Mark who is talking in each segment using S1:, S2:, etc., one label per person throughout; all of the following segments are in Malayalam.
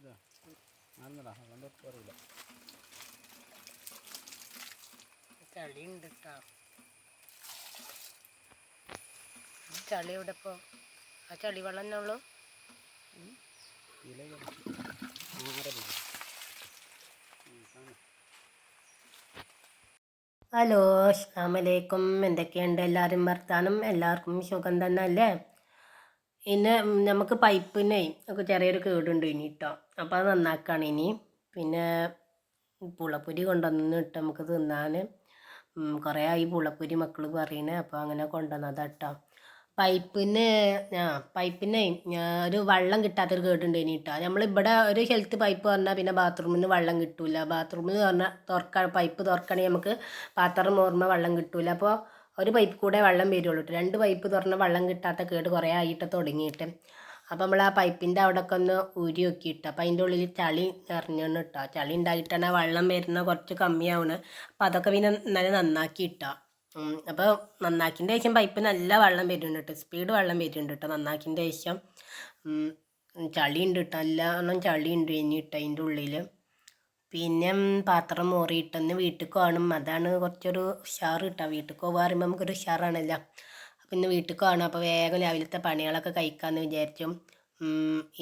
S1: ഇതാ. മറന്നടാ അതുകൊണ്ട് അറിയില്ല.
S2: ചളിയുണ്ട് കേട്ടോ ചളി ഇവിടെ ഇപ്പോൾ ആ ചളി വെള്ളം തന്നെ ഉള്ളൂ? ഹലോ അസ്സാമലൈക്കും എന്തൊക്കെയുണ്ട്? എല്ലാവരും വർത്താനം? എല്ലാവർക്കും സുഖം തന്നെ അല്ലേ? ഇന്ന് നമുക്ക് പൈപ്പിനെ ഒക്കെ ചെറിയൊരു കേടുണ്ട് ഇനി കേട്ടോ അപ്പോൾ അത് നന്നാക്കാണ് ഇനി. പിന്നെ പുളപ്പൊരി കൊണ്ടുവന്ന് ഇട്ട് നമുക്ക് തിന്നാൻ കുറേ ആയി പുളപ്പൊരി മക്കൾ പറയണേ. അപ്പോൾ അങ്ങനെ കൊണ്ടുവന്നതാ കേട്ടോ പൈപ്പിന് ആ പൈപ്പിനെ ഒരു വെള്ളം കിട്ടാത്തൊരു കേടുണ്ട് ഇനി കേട്ടോ നമ്മളിവിടെ ഒരു ഹെൽത്ത് പൈപ്പ് പറഞ്ഞാൽ പിന്നെ ബാത്റൂമിൽ നിന്ന് വെള്ളം കിട്ടില്ല ബാത്റൂമിൽ പറഞ്ഞാൽ തുറക്കാൻ പൈപ്പ് തുറക്കണമെങ്കിൽ നമുക്ക് പാത്രം ഓർമ്മ വെള്ളം കിട്ടില്ല അപ്പോൾ ഒരു പൈപ്പ് കൂടെ വെള്ളം വരുള്ളൂ കേട്ടോ രണ്ട് പൈപ്പ് തുറന്ന് വെള്ളം കിട്ടാത്ത കേട് കുറേ ആയിട്ട് തുടങ്ങിയിട്ട്. അപ്പോൾ നമ്മൾ ആ പൈപ്പിന്റെ അവിടെയൊക്കെ ഒന്ന് ഊരി നോക്കിയിട്ട്. അപ്പോൾ അതിന്റെ ഉള്ളിൽ ചളി നിറഞ്ഞു ഇട്ടോ ചളി ഉണ്ടായിട്ടാണ് ആ വെള്ളം വരുന്ന കുറച്ച് കമ്മിയാവുന്നത് അപ്പോൾ അതൊക്കെ പിന്നെ നല്ല നന്നാക്കി ഇട്ടോ അപ്പോൾ നന്നാക്കിന്റെ ശേഷം പൈപ്പ് നല്ല വെള്ളം വരുന്നുണ്ട് കേട്ടോ സ്പീഡ് വെള്ളം വരുന്നുണ്ട് കേട്ടോ നന്നാക്കിന്റെ ശേഷം. ചളി ഉണ്ട് കേട്ടോ നല്ലോണം ചളി ഉണ്ട് ഇനി ഇട്ടോ അതിന്റെ ഉള്ളിൽ പിന്നെ പാത്രം മോറിയിട്ടൊന്ന് വീട്ടിൽ കാണും അതാണ് കുറച്ചൊരു ഉഷാറ് കിട്ടുക വീട്ടിൽ പോകാൻ പറയുമ്പോൾ നമുക്കൊരു ഉഷാറാണല്ലോ. അപ്പം ഇന്ന് വീട്ടിൽ കാണും അപ്പോൾ വേഗം രാവിലത്തെ പണികളൊക്കെ കഴിക്കാമെന്ന് വിചാരിച്ചു.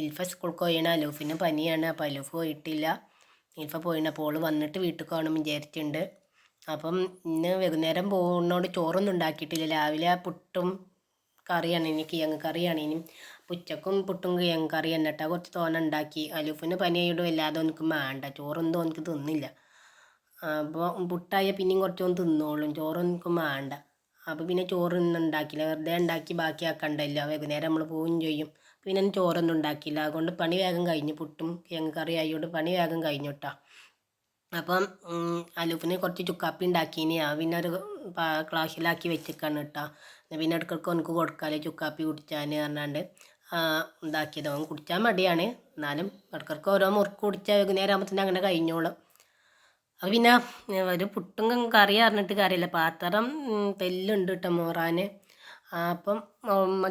S2: ഇൽഫ സ്കൂൾക്ക് പോയാണ്. അലൂഫിന് പനിയാണ്. അപ്പോൾ അലൂഫ് പോയിട്ടില്ല. ഇൽഫ പോയിന് അപ്പോൾ വന്നിട്ട് വീട്ടിൽ കാണും വിചാരിച്ചിട്ടുണ്ട് അപ്പം ഇന്ന് വൈകുന്നേരം പോകുന്നോണ്ട് ചോറൊന്നും ഉണ്ടാക്കിയിട്ടില്ല. രാവിലെ പുട്ടും കറിയാണ് ഇനി. കിഴങ്ങ് കറിയാണ് ഇനി. ഉച്ചക്കും പുട്ടും കിഴങ്ങ് കറി എന്നിട്ടാ കുറച്ച് തോന ഉണ്ടാക്കി. അലൂഫിന് പനിയായിട്ട് വല്ലാതെ എനിക്ക് വേണ്ട ചോറൊന്നും എനിക്ക് തിന്നില്ല. അപ്പോൾ പുട്ടായ പിന്നെയും കുറച്ചൊന്നും തിന്നോളും. ചോറൊന്നും എനിക്ക് വേണ്ട അപ്പോൾ പിന്നെ ചോറൊന്നും ഉണ്ടാക്കില്ല. വെറുതെ ഉണ്ടാക്കി ബാക്കിയാക്കണ്ടല്ലോ വൈകുന്നേരം നമ്മൾ പോവുകയും ചെയ്യും. പിന്നെ ചോറൊന്നും ഉണ്ടാക്കിയില്ല അതുകൊണ്ട് പണി വേഗം കഴിഞ്ഞു. പുട്ടും കിഴങ്ങ് കറി ആയതുകൊണ്ട് പണി വേഗം കഴിഞ്ഞു കേട്ടോ അപ്പം അലൂഫിന് കുറച്ച് ചുക്കാപ്പി ഉണ്ടാക്കിയിനി ആ പിന്നെ ഒരു ക്ലാസ്സിലാക്കി വെച്ചിക്കാണ് കേട്ടോ പിന്നെ ഇടയ്ക്കിടയ്ക്ക് എനിക്ക് കൊടുക്കാമല്ലോ ചുക്കാപ്പി കുടിച്ചാൽ പറഞ്ഞാണ്ട്. ആ, ഇതാക്കിയത് അവൻ കുടിച്ചാൽ മടിയാണ്. എന്നാലും ഇടക്കിടക്ക് ഓരോ മുറുക്ക് കുടിച്ചാൽ വൈകുന്നേരം ആകുമ്പോൾ അങ്ങനെ കഴിഞ്ഞോളും. അത് പിന്നെ ഒരു പുട്ടും കറി അറിഞ്ഞിട്ട് കാര്യമില്ല. പാത്രം തെല്ലുണ്ട് കേട്ടോ മോറാൻ അപ്പം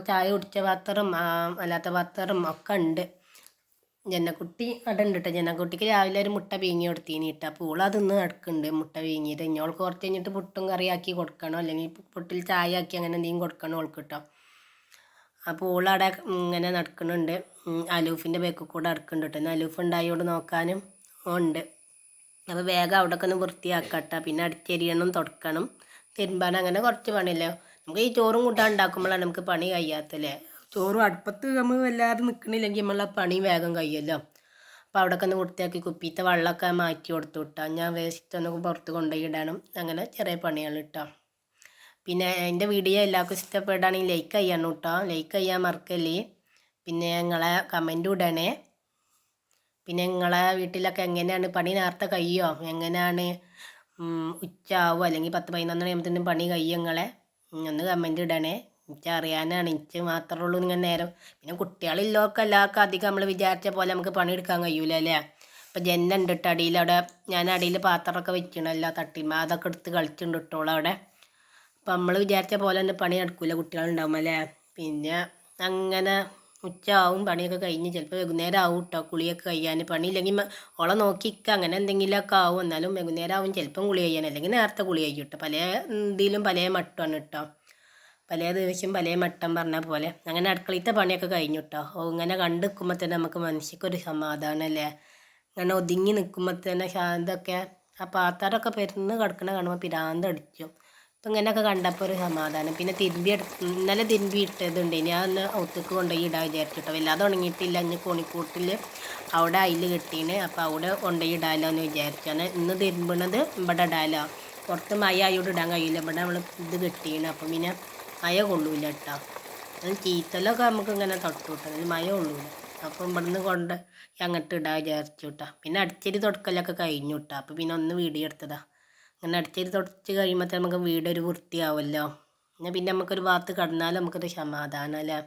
S2: ചായ കുടിച്ച പാത്രം അല്ലാത്ത പാത്രം ഒക്കെ ഉണ്ട്. ജനക്കുട്ടി അവിടെ ഉണ്ട് കേട്ടോ ജനക്കുട്ടിക്ക് രാവിലെ ഒരു മുട്ട വീങ്ങി കൊടുത്തീനി കേട്ടോ അപ്പോൾ ഓൾ അതൊന്ന് നടക്കുന്നുണ്ട് മുട്ട വീങ്ങിയത് ഇനി ഓൾക്ക് കുറച്ച് കഴിഞ്ഞിട്ട് പുട്ടും കറിയാക്കി കൊടുക്കണോ. അല്ലെങ്കിൽ പുട്ടിൽ ചായ ആക്കി അങ്ങനെ എന്തെങ്കിലും കൊടുക്കണോ ഓൾക്ക് കേട്ടോ അപ്പോൾ ഓളവിടെ ഇങ്ങനെ നടക്കുന്നുണ്ട്. അലൂഫിന്റെ ബേക്കിൽ കൂടെ നടക്കുന്നുണ്ട് കേട്ടോ ഇന്ന് അലൂഫ് ഉണ്ടായോണ്ട് നോക്കാനും ഉണ്ട്. അപ്പോൾ വേഗം അവിടെ ഒക്കെ ഒന്ന് വൃത്തിയാക്കട്ടെ. പിന്നെ അടിച്ചെരിയണം തുടക്കണം. തിരുമ്പാൻ അങ്ങനെ കുറച്ച് പണിയല്ലേ. നമുക്ക് ഈ ചോറും കൂട്ടാൻ ഉണ്ടാക്കുമ്പോഴാണ് നമുക്ക് പണി കഴിയാത്തല്ലേ. ചോറും അടുപ്പത്ത് നമ്മൾ വല്ലാതെ നിൽക്കണില്ലെങ്കിൽ നമ്മളെ പണി വേഗം കഴിയുമല്ലോ അപ്പോൾ അവിടെയൊക്കെ ഒന്ന് വൃത്തിയാക്കി കുപ്പിത്തെ വെള്ളമൊക്കെ മാറ്റി കൊടുത്തു വിട്ടാൽ ഞാൻ വേസ്റ്റ് ഒന്ന് പുറത്ത് കൊണ്ടുപോയി ഇടണം. അങ്ങനെ ചെറിയ പണികൾ ഇട്ടോ പിന്നെ എന്റെ വീഡിയോ എല്ലാവർക്കും ഇഷ്ടപ്പെടുകയാണെങ്കിൽ ലൈക്ക് ചെയ്യണം കേട്ടോ ലൈക്ക് ചെയ്യാൻ മറക്കല്ലേ. പിന്നെ നിങ്ങളെ കമന്റും ഇടണേ. പിന്നെ നിങ്ങളെ വീട്ടിലൊക്കെ എങ്ങനെയാണ് പണി നേരത്തെ കഴിയോ? എങ്ങനെയാണ് ഉം, ഉച്ച ആവുമോ അല്ലെങ്കിൽ പത്ത് പതിനൊന്ന് കഴിയുമ്പോഴത്തേനും പണി കഴിയും നിങ്ങളെ? ഒന്ന് കമന്റ് ഇടണേ. എനിക്ക് അറിയാനാണ്. എനിക്ക് മാത്രമേ ഉള്ളൂ ഇങ്ങനെ നേരം. പിന്നെ കുട്ടികളില്ലോക്കെ എല്ലാവർക്കും അധികം നമ്മൾ വിചാരിച്ച പോലെ നമുക്ക് പണിയെടുക്കാൻ കഴിയൂല അല്ലേ? ഇപ്പം ജെന്നുണ്ട് കേട്ടോ അടിയിൽ. അവിടെ ഞാൻ അടിയിൽ പാത്രമൊക്കെ വെക്കണമല്ലോ തട്ടിമ അതൊക്കെ എടുത്ത് കളിച്ചിട്ടുണ്ട് ഇട്ടോളൂ അവിടെ. അപ്പം നമ്മൾ വിചാരിച്ച പോലെ തന്നെ പണി നടക്കില്ല കുട്ടികളുണ്ടാവും അല്ലേ? പിന്നെ അങ്ങനെ ഉച്ചയാവും പണിയൊക്കെ കഴിഞ്ഞ് ചിലപ്പോൾ വൈകുന്നേരം ആവും കേട്ടോ കുളിയൊക്കെ കഴിയാൻ പണിയില്ലെങ്കിൽ ഓളെ നോക്കിക്ക അങ്ങനെ എന്തെങ്കിലുമൊക്കെ ആവും. എന്നാലും വൈകുന്നേരം ആവും ചിലപ്പം കുളി കഴിയാൻ അല്ലെങ്കിൽ നേരത്തെ കുളി കഴിക്കും കേട്ടോ പല ഇതിലും പല മട്ടമാണ് കേട്ടോ പല ദിവസം പല മട്ടം പറഞ്ഞ പോലെ. അങ്ങനെ അടുക്കളയിലത്തെ പണിയൊക്കെ കഴിഞ്ഞു കേട്ടോ ഇങ്ങനെ കണ്ട് നിൽക്കുമ്പോൾ തന്നെ നമുക്ക് മനസ്സിക്കൊരു സമാധാനമല്ലേ അങ്ങനെ ഒതുങ്ങി നിൽക്കുമ്പോൾ തന്നെ ശാന്തൊക്കെ ആ പാത്രമൊക്കെ പെരുന്ന് കിടക്കണ കാണുമ്പോൾ പിരാന്ത് അടിച്ചു അപ്പം ഇങ്ങനെയൊക്കെ കണ്ടപ്പോൾ ഒരു സമാധാനം. പിന്നെ തിരുമ്പി എടുത്ത് ഇന്നലെ തിരുമ്പി ഇട്ടതുണ്ട്. ഞാൻ ഒന്ന് ഒത്തുക്ക് കൊണ്ടുപോയി ഇടാൻ വിചാരിച്ചിട്ടോ. വല്ലാതെ ഉണങ്ങിയിട്ടില്ല. ഇനി കോണിക്കൂട്ടിൽ അവിടെ അതിൽ കിട്ടീന്. അപ്പോൾ അവിടെ കൊണ്ടുപോയി ഇടാലോ എന്ന് വിചാരിച്ചാണ് ഇന്ന് തിരുമ്പണത് ഇവിടെ ഇടാലോ. പുറത്ത് മഴ ആയോട് ഇടാൻ കഴിയില്ല. ഇവിടെ നമ്മൾ ഇത് കെട്ടീണ് അപ്പം പിന്നെ മഴ കൊള്ളൂല കേട്ടോ. അത് ചീത്തലൊക്കെ നമുക്ക് ഇങ്ങനെ തൊട്ടു കിട്ടും. അതിൽ മഴ കൊള്ളൂല. അപ്പം ഇവിടുന്ന് കൊണ്ട് അങ്ങോട്ട് ഇടാൻ വിചാരിച്ചു കേട്ടോ. പിന്നെ അടിച്ചരി തുടക്കലൊക്കെ കഴിഞ്ഞു കേട്ടോ. അപ്പം പിന്നെ ഒന്ന് വീഡിയോ എടുത്തതാ. അങ്ങനെ അടിച്ചേരി തുടച്ച് കഴിയുമ്പോൾ നമുക്ക് വീടൊരു വൃത്തിയാവുമല്ലോ എന്നാൽ പിന്നെ നമുക്കൊരു ഭാഗത്ത് കിടന്നാലും നമുക്കൊരു സമാധാനം അല്ലേ?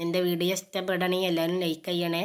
S2: എന്റെ വീഡിയോ ഇഷ്ടപ്പെടണമെങ്കിൽ എല്ലാവരും ലൈക്ക് ചെയ്യണേ.